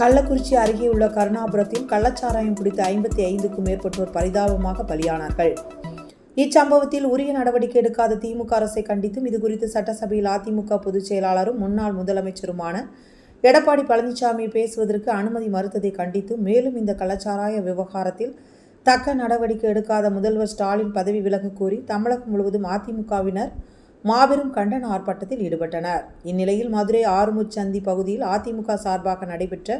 கள்ளக்குறிச்சி அருகே உள்ள கருணாபுரத்தில் கள்ளச்சாராயம் பிடித்த ஐம்பத்தி ஐந்துக்கும் மேற்பட்டோர் பரிதாபமாக பலியானார்கள். இச்சம்பவத்தில் உரிய நடவடிக்கை எடுக்காத திமுக அரசை கண்டித்தும் இதுகுறித்து சட்டசபையில் அதிமுக பொதுச் செயலாளரும் முன்னாள் முதலமைச்சருமான எடப்பாடி பழனிசாமி பேசுவதற்கு அனுமதி மறுத்ததை கண்டித்தும் மேலும் இந்த கள்ளச்சாராய விவகாரத்தில் தக்க நடவடிக்கை எடுக்காத முதல்வர் ஸ்டாலின் பதவி விலக கோரி தமிழகம் முழுவதும் அதிமுகவினர் மாபெரும் கண்டன ஆர்ப்பாட்டத்தில் ஈடுபட்டனர். இந்நிலையில் மதுரை ஆறுமுச்சந்தி பகுதியில் அதிமுக சார்பாக நடைபெற்ற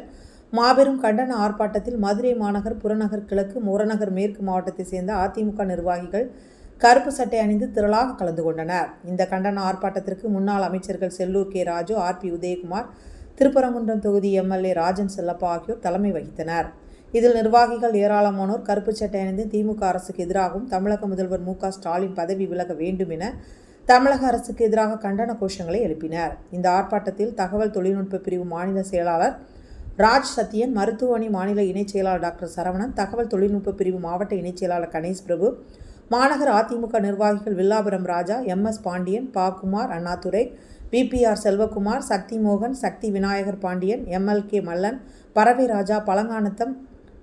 மாபெரும் கண்டன ஆர்ப்பாட்டத்தில் மதுரை மாநகர் புறநகர் கிழக்கு முறநகர் மேற்கு மாவட்டத்தைச் சேர்ந்த அதிமுக நிர்வாகிகள் கருப்பு சட்டை அணிந்து திரளாக கலந்து கொண்டனர். இந்த கண்டன ஆர்ப்பாட்டத்திற்கு முன்னாள் அமைச்சர்கள் Sellur K. Raju R. B. Udhayakumar Thiruparankundram தொகுதி எம்எல்ஏ ராஜன் செல்லப்பா ஆகியோர் தலைமை வகித்தனர். இதில் நிர்வாகிகள் ஏராளமானோர் கருப்பு சட்டை அணிந்து திமுக அரசுக்கு எதிராகவும் தமிழக முதல்வர் மு. க. ஸ்டாலின் பதவி விலக வேண்டும் என தமிழக அரசுக்கு எதிராக கண்டன கோஷங்களை எழுப்பினர். இந்த ஆர்ப்பாட்டத்தில் தகவல் தொழில்நுட்ப பிரிவு மாநில செயலாளர் ராஜ் சத்யன் மருத்துவ அணி மாநில இணைச் செயலாளர் டாக்டர் சரவணன் தகவல் தொழில்நுட்ப பிரிவு மாவட்ட இணைச் செயலாளர் கணேஷ் பிரபு மாநகர அதிமுக நிர்வாகிகள் Villapuram Raja M. S. Pandian Pa. Kumar Annadurai PPR Selvakumar Sakthi மோகன் Sakthi Vinayagar Pandian MLK Mallan Paravai Raja Pazhanganatham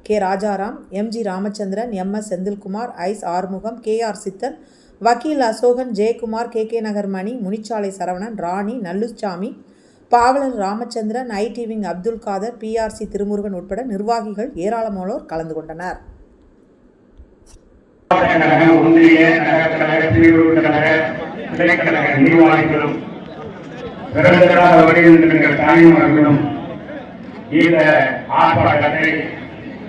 K. Rajaram MG Ramachandran M. S. Senthilkumar ice Arumugam K. R. Sithan வக்கீல் Asokan Jayakumar K. K. Nagar Mani Munichalai Saravanan Rani Nalluchami Pavalar Ramachandran IT wing Abdul Kader PRC Thirumurugan உட்பட நிர்வாகிகள் ஏராளமானோர் கலந்து கொண்டனர். ஒன்றிய நிர்வாகிகளும் பிறந்தராக வருகின்ற தாய்மார்களும் இந்த ஆர்ப்பாட்டத்தை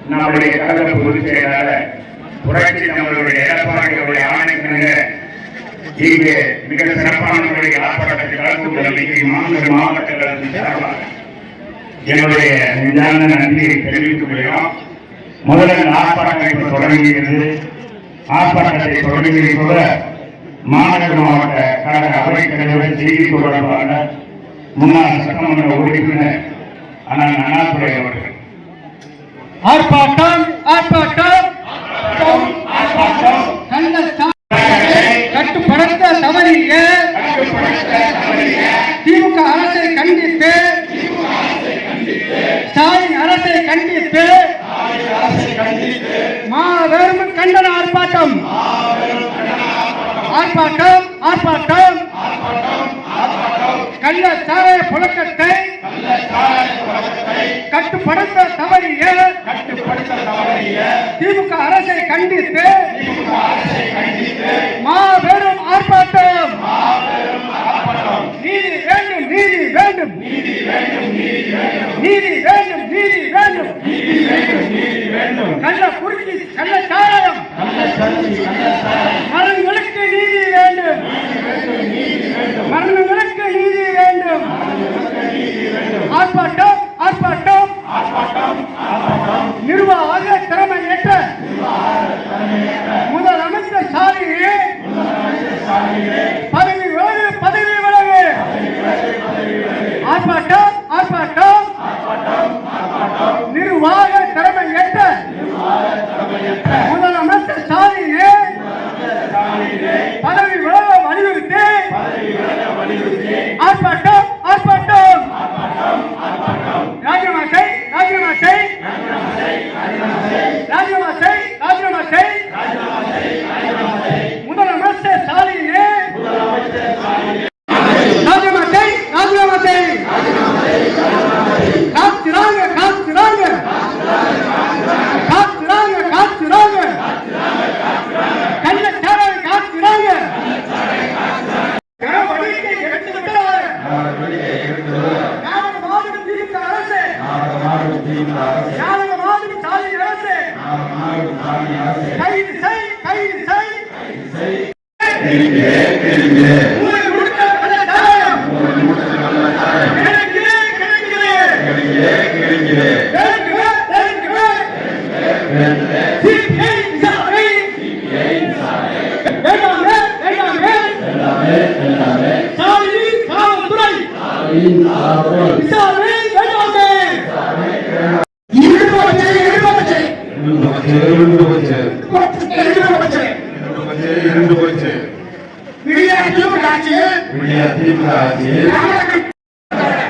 நம்முடைய கழக பொதுச் செயலாளர் புரட்சி நம்மளுடைய எடப்பாடியுடைய இங்கே மிக சிறப்பான முறையில் ஆர்ப்பாட்டத்தில் கலந்து மாநில சார்பாக என்னுடைய நிதான நன்றியை தெரிவித்துக் கொள்கிறோம். ஆர்ப்பாட்டம் தொடங்குகிறது. ஆர்ப்பாட்டத்தை தொடங்கியதை கூட மாநகர மாவட்ட கழக அவைத் தலைவர் செய்தி தொடர்பாளர் முன்னாள் சட்டமன்ற உறுப்பினர் அண்ணன் அவர்கள். ஆர்ப்பாட்டம் ஆர்ப்பாட்டம். கள்ளச்சாராயத்தை கட்டுப்படுத்த தவறிய திமுக அரசை கண்டித்து ஸ்டாலின் அரசை கண்டித்து மாபெரும் ஆர்ப்பாட்டம் ஆர்ப்பாட்டம் ஆர்ப்பாட்டம். கள்ள கள்ளச்சாராய புழக்கத்தை கட்டுப்படுத்த தவறிய திமுக அரசை கண்டித்து மாபெரும் ஆர்ப்பாட்டம். நீதி வேண்டும். நீதி வேண்டும் நீதி வேண்டும் நீதி வேண்டும் கள்ள குறுக்கி கள்ள சாராயம் மரணங்களுக்கு நீதி வேண்டும். மரணங்களுக்கு நீதி வேண்டும். ஆர்ப்பாட்டம் ஆர்ப்பாட்டம். நிர்வாக திறமை ஏற்ற முதலமைச்சர் ஸ்டாலினே பல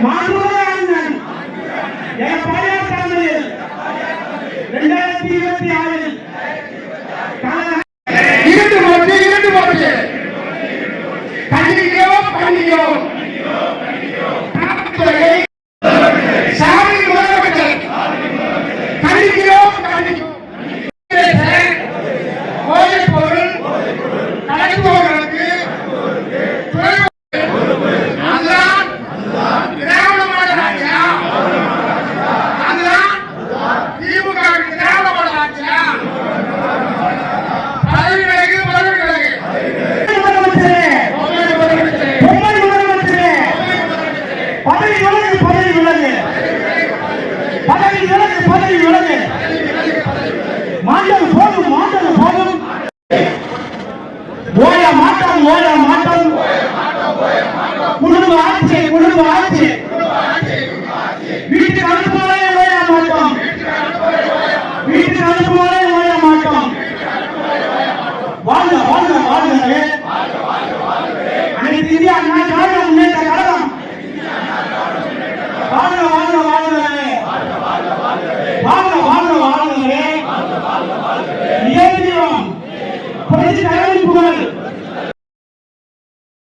மாணவராஜன் இரண்டாயிரத்தி இருபத்தி ஆறு மாண்டல்